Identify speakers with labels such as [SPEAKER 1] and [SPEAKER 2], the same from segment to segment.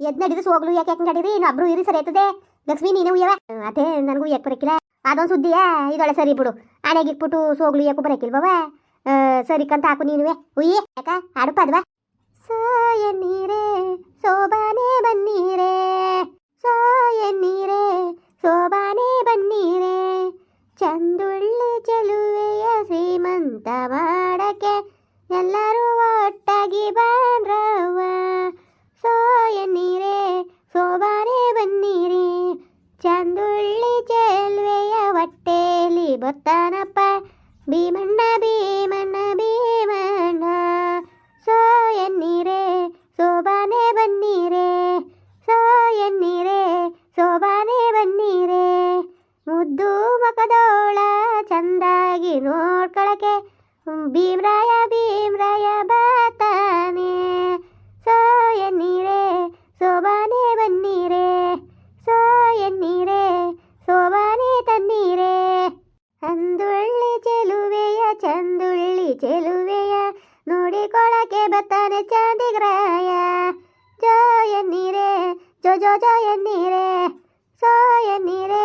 [SPEAKER 1] ಎದ್ ನಡೀದು ಹೋಗ್ಲು ಯಾಕೆ ಯಾಕೆ ನಡೀರಿ ಇನ್ನೊಬ್ರು ಇರಿ ಸರಿ ಆಯ್ತದೆ. ಲಕ್ಷ್ಮಿ, ನೀನು ಉಯ್ಯವ? ಅದೇ ನನಗೂ ಯಾಕೆ ಬರಕಿಲ್ಲ ಅದೊಂದು ಸುದ್ದಿಯಾ? ಇದೊಳೆ ಸರಿ ಬಿಡು. ಆನೆಗೆ ಇಕ್ಬಿಟ್ಟು ಸೋಗ್ಲು ಯಾಕೆ ಬರಕಿಲ್ವವ ಸರಿ ಕಂತ ಹಾಕು ನೀನುವೆ. ಉಯ್ಯಿ. ಯಾಕ? ಆಡು ಪದ್ವಾ ಸಾಯ ನೀರೇ ಸೋಬಾನೆ ಹೊಟ್ಟೆಲಿ ಬತ್ತಾನಪ್ಪ ಬತ್ತಾನೆ ಚಾಂದಿಗ್ರಾಯ ಜೋ ನೀರೇ ಜೋ ಜೋ ಜೋ ನೀರೇ ಸೋಯ ನೀರೆ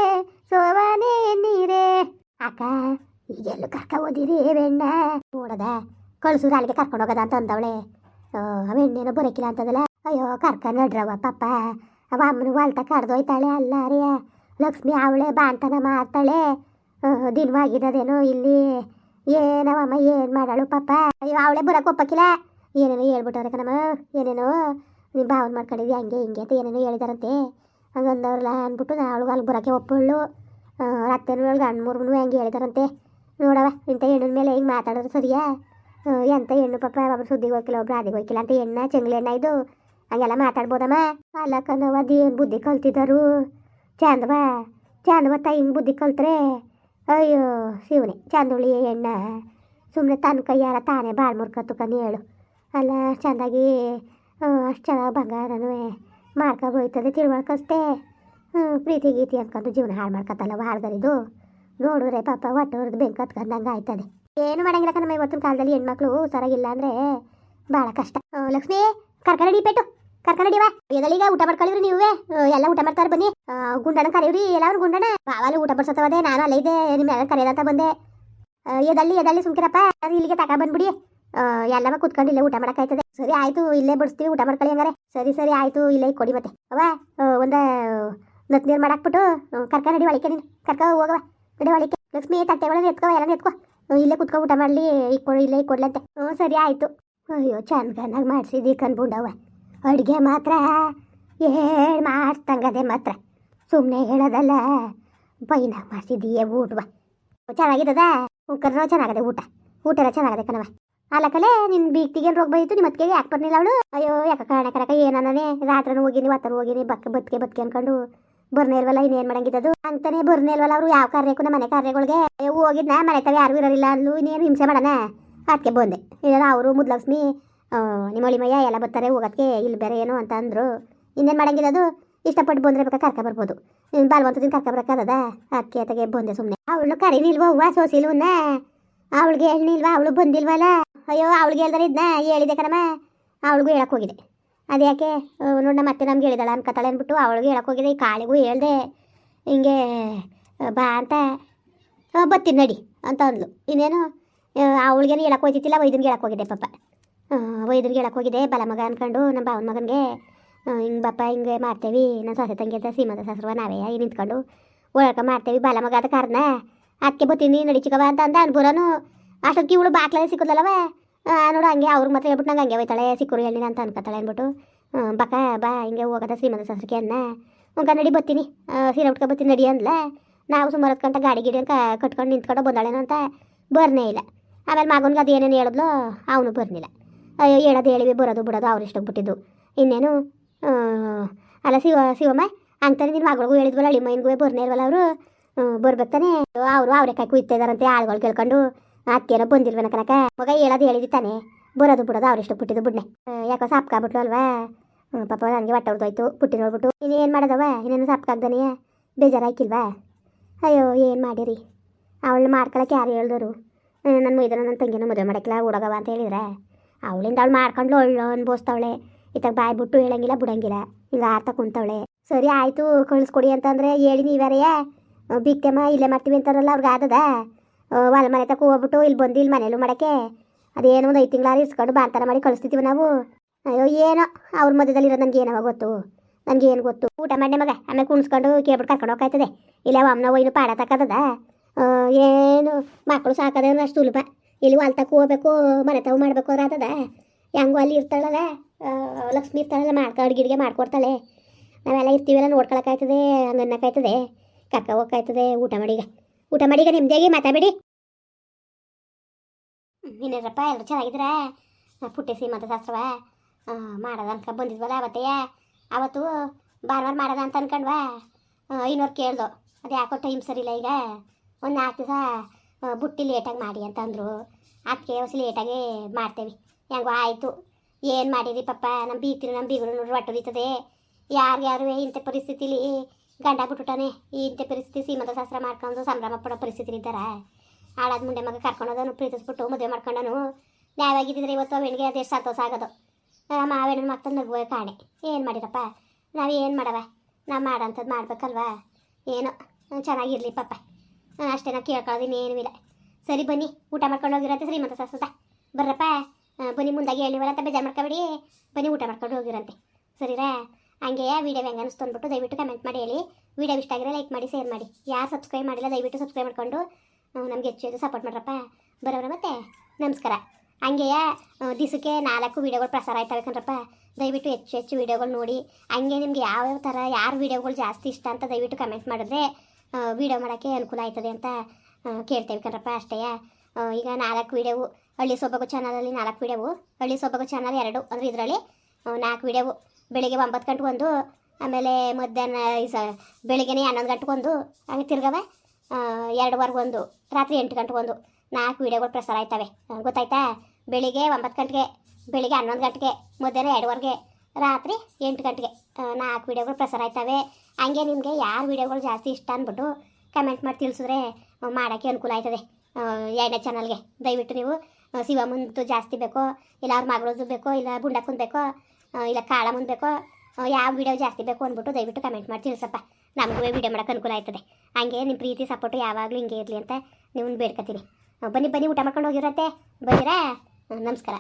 [SPEAKER 1] ಸೋವಾನೆ ನೀರೇ ಅಕ್ಕ, ಈಗೆಲ್ಲೂ ಕರ್ಕ ಓದಿರಿ ಬೆಣ್ಣ ನೋಡದ ಕಳ್ಸೂರು ಅಲ್ಲಿಗೆ ಕರ್ಕೊಂಡು ಹೋಗದ ಅಂತ ಅಂದವಳೆ. ಅವೆಣ್ಣೇನೋ ಬರಕಿಲ್ಲ ಅಂತದಲ್ಲ. ಅಯ್ಯೋ, ಕರ್ಕ ನಡ್ರವ ಪಾಪ. ಅವ ಅಮ್ಮನ ವಾಲ್ತ ಕಡ್ದೋಯ್ತಾಳೆ ಅಲ್ಲ ರೀ ಲಕ್ಷ್ಮಿ ಅವಳೆ ಬಾಂತನ ಮಾಡ್ತಾಳೆ. ದಿನವಾಗಿದ್ದದೇನೋ ಇಲ್ಲಿ. ಏನವಮ್ಮ ಏನು ಮಾಡಾಳು ಪಾಪ. ಅಯ್ಯೋ, ಅವಳೆ ಬರಕ್ಕೆ ಒಪ್ಪಕ್ಕಿಲ್ಲ ಏನೇನೋ ಹೇಳ್ಬಿಟ್ಟವ್ರೆ ಕಣಮ್ಮ, ಏನೇನೋ ನಿಮ್ಮ ಭಾವನ ಮಾಡ್ಕೊಂಡಿದ್ವಿ ಹಂಗೆ ಹಿಂಗೆ ಅಂತ ಏನೇನೋ ಹೇಳಿದಾರಂತೆ. ಹಂಗಂದವ್ರಲ್ಲ ಅಂದ್ಬಿಟ್ಟು ಅವಳು ಅಲ್ಲಿ ಬರೋಕ್ಕೆ ಒಪ್ಪಳು ಅತ್ತೆನೂ ಗಂಡು ಮೂರ್ಮೂ ಹಂಗೆ ಹೇಳಿದಾರಂತೆ. ನೋಡವ ಇಂಥ ಹೆಣ್ಣಿನ ಮೇಲೆ ಹಿಂಗೆ ಮಾತಾಡೋದು ಸರಿಯಾ? ಎಂಥ ಹೆಣ್ಣು ಪಾಪ ಒಬ್ರು ಸುದ್ದಿಗೆ ಹೋಗಿಲ್ಲ ಒಬ್ರು ಅದಿಗೆ ಹೋಗಿಲ್ಲ ಅಂತ ಹೆಣ್ಣ ಚಂಗ್ಲಿ ಹೆಣ್ಣ ಇದು? ಹಂಗೆಲ್ಲ ಮಾತಾಡ್ಬೋದಮ್ಮ? ಅಲ್ಲ ಅದು ಅದೇನು ಬುದ್ಧಿ ಕಲ್ತಿದ್ದಾರು ಚಂದವ, ಚಾಂದವ ತಾಯಿ ಹಿಂಗೆ ಬುದ್ಧಿ ಕಲ್ತ್ರೆ? ಅಯ್ಯೋ, ಶಿವನೇ ಚಂದುಳಿ ಎಣ್ಣ ಸುಮ್ಮನೆ ತನ್ನ ಕೈಯಾರ ತಾನೇ ಬಾಳ್ ಮುರ್ಕತ್ತುಕನಿ ಹೇಳು. ಅಲ್ಲ, ಚೆಂದಾಗಿ ಅಷ್ಟು ಚೆನ್ನಾಗಿ ಬಂಗಾರನೂ ಮಾಡ್ಕೊಬೋಯ್ತದೆ ಹ್ಞೂ ಪ್ರೀತಿ ಗೀತಿ ಅನ್ಕೊಂಡು ಜೀವನ ಹಾಳು ಮಾಡ್ಕೊತಲ್ಲ ಹಾಳ್ಗರಿದು ನೋಡಿದ್ರೆ ಪಾಪ ಒಟ್ಟು ಹೊರದು ಬೆಂಕಿ ಹತ್ಕೊಂಡಂಗೆ ಆಯ್ತದೆ. ಏನು ಮಾಡಂಗಿಲ್ಲ ಕಣಮ್ಮ ಇವತ್ತಿನ ಕಾಲದಲ್ಲಿ ಹೆಣ್ಮಕ್ಳು ಹುಷಾರಾಗಿಲ್ಲ ಅಂದರೆ ಭಾಳ ಕಷ್ಟ. ಲಕ್ಷ್ಮಿ ಕರ್ಕನಡಿ ಪೆಟ್ಟು. ಕರ್ಕನಡಿವ ಎದಳೀಗ ಊಟ ಮಾಡ್ಕೊಳ್ಳಿವ್ರಿ ನೀವೇ? ಎಲ್ಲ ಊಟ ಮಾಡ್ತಾರೆ ಬನ್ನಿ. ಗುಂಡನ ಕರೀವ್ರಿ ಎಲ್ಲಾರು ಗುಂಡನ ಬಾವಲ್ಲಿ ಊಟ ಬಡ್ಸತ್ತವದೆ, ನಾನು ಅಲ್ಲೇ ಇದೆ ನಿಮ್ಮ ಕರೆಯೋದಂತ ಬಂದೆ. ಎದಲ್ಲಿ ಎದಳ್ಳಿ ಸುಮ್ಕಿರಪ್ಪ ಇಲ್ಲಿಗೆ ತಕ ಬಂದ್ಬಿಡಿ. ಆ, ಎಲ್ಲವ ಕುತ್ಕೊಂಡು ಇಲ್ಲೇ ಊಟ ಮಾಡೋಕ್ಕಾಯ್ತದೆ. ಸರಿ ಆಯ್ತು ಇಲ್ಲೇ ಬಿಡಿಸ್ತೀವಿ ಊಟ ಮಾಡ್ಕೊಳ್ಳಿ ಹಂಗಾರೆ. ಸರಿ ಸರಿ ಆಯ್ತು ಇಲ್ಲೇ ಕೊಡಿ ಮತ್ತೆ. ಅವ ಒಂದ ನತ್ ನೀರು ಮಾಡಾಕ್ಬಿಟ್ಟು ಕರ್ಕ ನಡಿ ಒಳಿಕೆ ನೀನು. ಕರ್ಕ ಹೋಗವ ನಡಿ ಒಳಿಕೆ ಲಕ್ಷ್ಮಿ ತಟ್ಟೆಗಳನ್ನ ಎತ್ಕೋ ಎಲ್ಲ ಎತ್ಕೋ. ಇಲ್ಲೇ ಕುತ್ಕೊ ಊಟ ಮಾಡಲಿ ಇಕ್ಕೊಡು ಇಲ್ಲೇ ಕೊಡ್ಲಂತೆ ಹ್ಞೂ ಸರಿ ಆಯ್ತು. ಅಯ್ಯೋ ಚೆನ್ನಾಗಿ ಮಾಡಿಸಿದಿ ಕನ್ಬುಂಡವ ಅಡುಗೆ ಮಾತ್ರ ಏಳು ಮಾಡ್ತಂಗದೆ ಮಾತ್ರ. ಸುಮ್ಮನೆ ಹೇಳೋದಲ್ಲ ಬೈನಾಗ ಮಾಡಿಸಿದ್ದೀಯ ಊಟವ ಚೆನ್ನಾಗಿದ್ದದ? ಕರ್ನೋ ಚೆನ್ನಾಗದೆ ಊಟ. ಊಟ ಎಲ್ಲ ಚೆನ್ನಾಗದೆ ಕಣವ ಅಲ್ಲಕಲೆ ನಿನ್ ಬೀಗ್ತಿಗೆ ರೋಗ ಬೈತು ನಿಮ್ಮ ಅತ್ತಿಗೆ ಯಾಕೆ ಬರ್ಲಿಲ್ಲ ಅವಳು? ಅಯ್ಯೋ, ಯಾಕೆ ಕಾರಣ ಕರಕ ಏನನೇ ರಾತ್ರಿ ಹೋಗಿನಿ ಒತ್ತರ ಹೋಗಿನಿ ಬಕ್ಕ ಬತ್ಕೆ ಬತ್ಕೆ ಅನ್ಕೊಂಡು ಬರ್ನೇ ಇಲ್ವಲ್ಲ, ಇನ್ನೇನು ಮಾಡಂಗಿದ್ದದು? ಅಂತಾನೆ ಬರ್ನೇ ಇಲ್ವಲ್ಲ ಅವರು, ಯಾವ ಕಾರ್ಯಕ್ಕೂ ನಮ್ಮ ಮನೆ ಕಾರ್ಯಗಳಿಗೆ. ಹೋಗಿದ್ನ, ಮನೆ ತಾವ ಯಾರು ಇರಲಿಲ್ಲ ಅಲ್ಲೂ ಇನ್ನೇನು ಹಿಂಸೆ ಮಾಡೋಣ ಅದಕ್ಕೆ ಬಂದೆ. ಇಲ್ಲ ಅವರು, ಮುದ್ಲಕ್ಷ್ಮಿ ನಿಮ್ಮ ಮಯ್ಯ ಎಲ್ಲ ಬರ್ತಾರೆ ಹೋಗೋದಕ್ಕೆ ಇಲ್ಲಿ ಬೇರೆ ಏನು ಅಂತ ಅಂದರು. ಇನ್ನೇನು ಮಾಡಂಗಿರೋದು ಇಷ್ಟಪಟ್ಟು ಬಂದ್ರೆ ಬೇಕಾ ಕರ್ಕ ಬರ್ಬೋದು. ನೀನು ಬಾಲ್ವಂತದಿಂದ ಕರ್ಕ ಬರೋಕ್ಕಾಗದ? ಅದಕ್ಕೆ ಅತಗೆ ಬಂದೆ ಸುಮ್ಮನೆ ಅವಳು ಕರೀನಿಲ್ವ ಹೂವ ಸೋಸಿಲ್ವನ್ನ ಅವಳಿಗೆ ಹೇಳಿಲ್ವಾ ಅವಳು ಬಂದಿಲ್ವಲ್ಲ? ಅಯ್ಯೋ, ಅವಳಿಗೆ ಹೇಳ್ದಾರೆ, ಇದ್ನ ಹೇಳಿದೆ ಕಣಮ್ಮ ಅವಳಿಗೂ ಹೇಳಕ್ಕೆ ಹೋಗಿದೆ. ಅದ್ಯಾಕೆ ನಮ್ಮ ಮತ್ತೆ ನಮ್ಗೆ ಹೇಳಿದಾಳ ಅನ್ಕತಾಳೆ ಅಂದ್ಬಿಟ್ಟು ಅವಳಿಗೂ ಹೇಳಕ್ಕೆ ಹೋಗಿದೆ. ಈ ಕಾಳಿಗೂ ಹೇಳ್ದೆ, ಹಿಂಗೆ ಬಾ ಅಂತ. ಬರ್ತೀನಿ, ನಡಿ, ಅಂತ ಅಂದ್ಲು. ಇನ್ನೇನು ಅವಳಿಗೇನು ಹೇಳಕ್ಕೆ ಹೋಗ್ತಿತ್ತಿಲ್ಲ ವೈದ್ಯನಿಗೆ ಹೇಳಕ್ಕೆ ಹೋಗಿದೆ ಪಾಪ. ವೈದ್ಯನ್ಗೆ ಹೇಳಕ್ಕೆ ಹೋಗಿದೆ, ಬಲ ಮಗ ಅನ್ಕೊಂಡು ನಮ್ಮ ಭಾವನ ಮಗನಿಗೆ. ಹಿಂಗೆ ಬಪ್ಪ ಹಿಂಗೆ ಮಾಡ್ತೇವೆ. ನನ್ನ ಸೊಸೆ ತಂಗಿ ಅಂತ ಸೀಮಂತ ಸಸರುವ, ನಾವೇ ಈಗ ನಿಂತ್ಕೊಂಡು ಒಳಕ ಮಾಡ್ತೇವೆ, ಬಾಲ ಮಗ ಅದ ಕಾರಣ. ಅದಕ್ಕೆ ಬರ್ತೀನಿ, ನಡಿ ಅಂತ ಅಂದ, ಅನ್ಬುರನು. ಅಷ್ಟೊತ್ತಿಗೆ ಇವಳು ಬಾಕ್ಲೇ ಸಿಕ್ಕದಲ್ಲವೇ? ನೋಡು ಹಂಗೆ, ಅವ್ರಿಗೆ ಮಾತ್ರ ಹೇಳ್ಬಿಟ್ಟು ನಂಗೆ ಹಂಗೆ ಹೋಯ್ತಾಳೆ, ಸಿಕ್ಕರು ಹೇಳಿ ಅಂತ ಅನ್ಕೋತಾಳೆ ಅಂದ್ಬಿಟ್ಟು. ಬಕ ಬಾ, ಹಿಂಗೆ ಹೋಗೋದ ಶ್ರೀಮಂತ ಸಸ್ರಿಗೆ ಅನ್ನ. ಉಂಕ ನಡಿ ಬರ್ತೀನಿ. ಸೀರೆ ಉಟ್ಕೊ ಬರ್ತೀನಿ, ನಡಿ ಅಂದ್ಲ. ನಾವು ಸುಮಾರು ಹತ್ತು ಗಂಟೆ ಗಾಡಿ ಗಿಡಿ ಕಟ್ಕೊಂಡು ನಿಂತ್ಕೊಂಡು ಬಂದಾಳೇನೋ ಅಂತ ಬರ್ನೇ ಇಲ್ಲ. ಆಮೇಲೆ ಮಗನಿಗೆ ಅದು ಏನೇನು ಹೇಳಿದ್ಲು, ಅವನು ಬರ್ನಿಲ್ಲ. ಅಯ್ಯೋ, ಹೇಳೋದು ಹೇಳಿವಿ ಬರೋದು ಬಿಡೋದು ಅವ್ರು ಇಷ್ಟಕ್ಕೆ ಬಿಟ್ಟಿದ್ದು. ಇನ್ನೇನು ಅಲ್ಲ, ಶಿವ, ಶಿವಮ್ಮ ಅಂತಾನೆ ನಿನ್ನ ಮಗಳಿಗೂ ಹೇಳಿದ್ವಲ್ಲ, ಅಳಿಮಯ್ಯನಿಗೂ ಬರ್ನೇ ಇಲ್ವಲ್ಲ ಅವರು? ಬರ್ಬೇಕು ತಾನೇ. ಅವರು ಅವರೇ ಕೈ ಕುಯ್ತಾ ಇದಾರಂತೆ ಆಳುಗಳು ಕೇಳ್ಕೊಂಡು. ಅತ್ತೇನೋ ಬಂದಿಲ್ವನ ಕನಕ ಮಗ ಹೇಳೋದು ಹೇಳಿದಿ ತಾನೆ. ಬರೋದು ಬಿಡೋದು ಅವ್ರಿಷ್ಟು ಪುಟ್ಟಿದ್ದು ಬಿಡ್ನೆ. ಯಾಕೋ ಸಾಪ್ಕಾಗ್ಬಿಟ್ಲು ಅಲ್ವಾ? ಪಾಪ ನನಗೆ ಹೊಟ್ಟೆ ಹೊಡೆದೋಯ್ತು ಪುಟ್ಟಿ ನೋಡ್ಬಿಟ್ಟು. ಏನು ಮಾಡೋದವ? ಇನ್ನೇನು ಸಾಪ್ಕಾಗ್ದಾನೆಯ? ಬೇಜಾರಾಯ್ಕಿಲ್ವಾ ಅಯ್ಯೋ, ಏನು ಮಾಡಿರಿ? ಅವಳು ಮಾಡ್ಕೊಳಕ್ಕೆ ಯಾರು ಹೇಳಿದವರು ನನ್ನ ಮೈದನ ನನ್ನ ತಂಗಿನ ಮದುವೆ ಮಾಡಕ್ಕಿಲ್ಲ ಹುಡುಗವ ಅಂತ ಹೇಳಿದ್ರೆ? ಅವಳಿಂದ ಅವಳು ಮಾಡ್ಕೊಂಡು ಒಳ್ಳೆ ಅನ್ಭವಿಸ್ತಾವಳೆ. ಇತ್ತಾಗ ಬಾಯ್ ಬಿಟ್ಟು ಹೇಳಂಗಿಲ್ಲ, ಬಿಡಂಗಿಲ್ಲ. ಹಿಂಗೆ ಆರ್ತ ಕುಂತವಳೆ. ಸರಿ, ಆಯಿತು, ಕಳಿಸ್ಕೊಡಿ ಅಂತಂದರೆ ಹೇಳಿ ನೀವ್ಯಾರೆಯ ಬಿಕ್ತಮ್ಮ ಇಲ್ಲೇ ಮಾಡ್ತೀವಿ ಅಂತಾರಲ್ಲ ಅವ್ರಿಗೆ ಆದದ? ಹೊಲ ಮನೆ ತಕ್ಕ ಹೋಗ್ಬಿಟ್ಟು ಇಲ್ಲಿ ಬಂದು ಇಲ್ಲಿ ಮನೇಲೂ ಮಾಡೋಕ್ಕೆ ಅದೇನು ಒಂದು ಐದು ತಿಂಗಳಾರು ಇಸ್ಕೊಂಡು ಬಾಂತಾರ ಮಾಡಿ ಕಳಿಸ್ತಿದ್ದೀವಿ ನಾವು. ಅಯ್ಯೋ, ಏನೋ ಅವ್ರ ಮಧ್ಯದಲ್ಲಿರೋ ನನಗೆ ಏನವ ಗೊತ್ತು? ನನಗೆ ಏನು ಗೊತ್ತು? ಊಟ ಮಾಡಿ ಮಗ, ಆಮೇಲೆ ಕುಣಿಸ್ಕೊಂಡು ಕೇಳ್ಬಿಟ್ಟು ಕರ್ಕೊಂಡು ಹೋಗ್ತಾಯ್ತದೆ. ಇಲ್ಲ ಅಮ್ಮನ ಒಯ್ನು ಪಾಡ ತಕ್ಕದ ಏನು ಮಕ್ಕಳು ಸಾಕದೇನ ಅಷ್ಟು ಸುಲಭ. ಇಲ್ಲಿ ಹೊಲ ತಕ್ಕ ಹೋಗ್ಬೇಕು, ಮನೆ ತಾವು ಮಾಡ್ಬೇಕು ಆತದ. ಹೆಂಗೋ ಅಲ್ಲಿ ಇರ್ತಾಳಲ್ಲ ಲಕ್ಷ್ಮೀ ಇರ್ತಾಳಲ್ಲ, ಮಾಡ್ಕೊ, ಅಡುಗೆ ಮಾಡ್ಕೊಡ್ತಾಳೆ. ನಾವೆಲ್ಲ ಇರ್ತೀವಲ್ಲ, ನೋಡ್ಕೊಳಕ್ಕಾಯ್ತದೆ ಹಂಗನ್ನಕ್ಕಾಯ್ತದೆ ಕರ್ಕ ಹೋಗ್ಕಾಯ್ತದೆ, ಊಟ ಮಾಡೀಗ ಊಟ ಮಾಡಿಗ ನಿಮ್ದೇಗಿ ಮಾತಾಡಬೇಡಿ. ಇನ್ನೇನಪ್ಪ ಎಲ್ಲರೂ ಚೆನ್ನಾಗಿದ್ದೀರಾ? ಪುಟ್ಟೆ ಸೀಮಂತ ಶಾಸ್ತ್ರವ ಮಾಡೋದ ಅನ್ಕ ಬಂದಿದ್ವಲ್ಲ ಅವತ್ತೇ ಅವತ್ತು ಭಾನುವಾರ ಮಾಡೋದ ಅಂತ ಅನ್ಕೊಂಡ್ವಾ? ಇನ್ನೊರು ಕೇಳ್ದು, ಅದು ಯಾಕೋ ಟೈಮ್ ಸರಿಯಿಲ್ಲ ಈಗ. ಒಂದು ನಾಲ್ಕು ದಿವಸ ಬುಟ್ಟಿ ಲೇಟಾಗಿ ಮಾಡಿ ಅಂತ ಅಂದರು. ಅದಕ್ಕೆ ಹೊಸ ಲೇಟಾಗಿ ಮಾಡ್ತೇವೆ. ಹೆಂಗೋ ಆಯಿತು. ಏನು ಮಾಡಿರಿ ಪಪ್ಪ ನಮ್ಮ ಬೀತಿರು ನಮ್ಮ ಬೀಗರು ನೋಡಿ ಒಟ್ಟು ಯಾರು ಯಾರ್ಯಾರು ಇಂಥ ಪರಿಸ್ಥಿತಿಲಿ ಗಂಡ ಬಿಟ್ಬಿಟ್ಟಾನೆ ಈ ಇಂಥ ಪರಿಸ್ಥಿತಿ ಸೀಮಂತ ಶಾಸ್ತ್ರ ಮಾಡ್ಕೊಂಡು ಸಂಭ್ರಮ ಪಡೋ ಪರಿಸ್ಥಿತಿ ಇದ್ದಾರ. ಹಾಳಾದ ಮುಂಡೆ ಮಗ ಕರ್ಕೊಂಡೋದನು ಪ್ರೀತಿಸ್ಬಿಟ್ಟು ಮದುವೆ ಮಾಡ್ಕೊಂಡನು. ನ್ಯಾಯವಾಗಿದ್ದಿದ್ರೆ ಇವತ್ತು ಆ ಅದು ಅದೆಷ್ಟು ಸಂತೋಷ ಆಗೋದು. ಆ ಮತ್ತೊಂದು ಮತ್ತೆ ನಗುವೆ ಕಾಣೆ. ಏನು ಮಾಡಿರಪ್ಪ? ನಾವು ಏನು ಮಾಡವ ನಾವು ಮಾಡೋಂಥದ್ದು ಮಾಡ್ಬೇಕಲ್ವಾ? ಏನೋ? ಚೆನ್ನಾಗಿರಲಿ ಪಾಪ. ಅಷ್ಟೇ ನಾ ಕೇಳ್ಕೊಳ್ಳೋದಿನ ಏನೂ ಇಲ್ಲ. ಸರಿ ಬನ್ನಿ, ಊಟ ಮಾಡ್ಕೊಂಡು ಹೋಗಿರಂತೆ ಶ್ರೀಮಂತ ಸಾಸ್ವತ ಬರ್ರಪ್ಪ. ಬನ್ನಿ ಮುಂದಾಗಿ ಹೇಳಿ ಅಂತ ಬೇಜಾರು ಮಾಡ್ಕೊಬೇಡಿ. ಬನ್ನಿ ಊಟ ಮಾಡ್ಕೊಂಡು ಹೋಗಿರಂತೆ. ಸರಿರಾ? ಹಂಗೆ ವಿಡಿಯೋ ಹೆಂಗೆ ಅನಿಸ್ತು ಅಂದ್ಬಿಟ್ಟು ದಯವಿಟ್ಟು ಕಮೆಂಟ್ ಮಾಡಿ ಹೇಳಿ. ವಿಡಿಯೋ ಇಷ್ಟ ಆಗಿರೋ ಲೈಕ್ ಮಾಡಿ ಶೇರ್ ಮಾಡಿ. ಯಾರು ಸಬ್ಸ್ಕ್ರೈಬ್ ಮಾಡಿಲ್ಲ, ದಯವಿಟ್ಟು ಸಬ್ಸ್ಕ್ರೈಬ್ ಮಾಡ್ಕೊಂಡು ನಮ್ಗೆ ಹೆಚ್ಚು ಹೆಚ್ಚು ಸಪೋರ್ಟ್ ಮಾಡ್ರಪ್ಪ. ಬರೋರ ಮತ್ತೆ? ನಮಸ್ಕಾರ. ಹಂಗೆಯ ದಿವಸಕ್ಕೆ ನಾಲ್ಕು ವೀಡಿಯೋಗಳು ಪ್ರಸಾರ ಆಯ್ತವೆ ಕಣ್ರಪ್ಪ. ದಯವಿಟ್ಟು ಹೆಚ್ಚು ಹೆಚ್ಚು ವಿಡಿಯೋಗಳು ನೋಡಿ. ಹಂಗೆ ನಿಮ್ಗೆ ಯಾವ್ಯಾವ ಥರ ಯಾರು ವೀಡಿಯೋಗಳು ಜಾಸ್ತಿ ಇಷ್ಟ ಅಂತ ದಯವಿಟ್ಟು ಕಮೆಂಟ್ ಮಾಡಿದ್ರೆ ವಿಡಿಯೋ ಮಾಡೋಕ್ಕೆ ಅನುಕೂಲ ಆಯ್ತದೆ ಅಂತ ಕೇಳ್ತೇವೆ ಕಣ್ರಪ್ಪ ಅಷ್ಟೇ. ಈಗ ನಾಲ್ಕು ವೀಡಿಯೋವು ಹಳ್ಳಿ ಸೊಬಗು ಚಾನಲಲ್ಲಿ ನಾಲ್ಕು ವೀಡಿಯೋವು ಹಳ್ಳಿ ಸೊಬಗು ಚಾನಲ್ ಎರಡು, ಅಂದರೆ ಇದರಲ್ಲಿ ನಾಲ್ಕು ವಿಡಿಯೋವು ಬೆಳಿಗ್ಗೆ ಒಂಬತ್ತು ಗಂಟೆಗೆ ಒಂದು ಆಮೇಲೆ ಮಧ್ಯಾಹ್ನ ಈ ಸ ಬೆಳಿಗ್ಗೆನೇ ಹನ್ನೊಂದು ಗಂಟೆಗೆ ಒಂದು ಹಂಗೆ ತಿರ್ಗವ ಎರಡುವರೆಗೆ ಒಂದು ರಾತ್ರಿ ಎಂಟು ಗಂಟೆಗೆ ಒಂದು ನಾಲ್ಕು ವಿಡಿಯೋಗಳು ಪ್ರಸಾರ ಆಯ್ತವೆ. ಗೊತ್ತಾಯ್ತಾ? ಬೆಳಿಗ್ಗೆ ಒಂಬತ್ತು ಗಂಟೆಗೆ ಬೆಳಿಗ್ಗೆ ಹನ್ನೊಂದು ಗಂಟೆಗೆ ಮಧ್ಯಾಹ್ನ ಎರಡುವರೆಗೆ ರಾತ್ರಿ ಎಂಟು ಗಂಟೆಗೆ ನಾಲ್ಕು ವಿಡಿಯೋಗಳು ಪ್ರಸಾರ ಆಯ್ತವೆ. ಹಂಗೆ ನಿಮಗೆ ಯಾರು ವಿಡಿಯೋಗಳು ಜಾಸ್ತಿ ಇಷ್ಟ ಅಂದ್ಬಿಟ್ಟು ಕಮೆಂಟ್ ಮಾಡಿ ತಿಳಿಸಿದ್ರೆ ಮಾಡೋಕ್ಕೆ ಅನುಕೂಲ ಆಯ್ತದೆ. ಎಣ್ಣೆ ಚಾನಲ್ಗೆ. ದಯವಿಟ್ಟು ನೀವು ಆ, ಜಾಸ್ತಿ ಬೇಕೋ ಇಲ್ಲ ಅವ್ರ ಮಗಳದ್ದು ಬೇಕೋ ಇಲ್ಲ ಬುಂಡಕ್ಕಂದು ಬೇಕೋ ಇಲ್ಲ, ಕಾಳ ಮುಂದೆ ಬೇಕೋ ಯಾವ ವಿಡಿಯೋ ಜಾಸ್ತಿ ಬೇಕು ಅಂದ್ಬಿಟ್ಟು ದಯವಿಟ್ಟು ಕಮೆಂಟ್ ಮಾಡಿ ತಿಳಿಸಪ್ಪ. ನಮಗೂ ವಿಡಿಯೋ ಮಾಡೋಕೆ ಅನುಕೂಲ ಆಯ್ತದೆ. ಹಂಗೆ ನಿಮ್ಮ ಪ್ರೀತಿ ಸಪೋರ್ಟು ಯಾವಾಗಲೂ ಹಿಂಗೆ ಇರಲಿ ಅಂತ ನೀವು ಬೇಡ್ಕೊತೀನಿ. ಬನ್ನಿ ಬನ್ನಿ, ಊಟ ಮಾಡ್ಕೊಂಡು ಹೋಗಿರತ್ತೆ ಬಂದಿರಾ? ನಮಸ್ಕಾರ.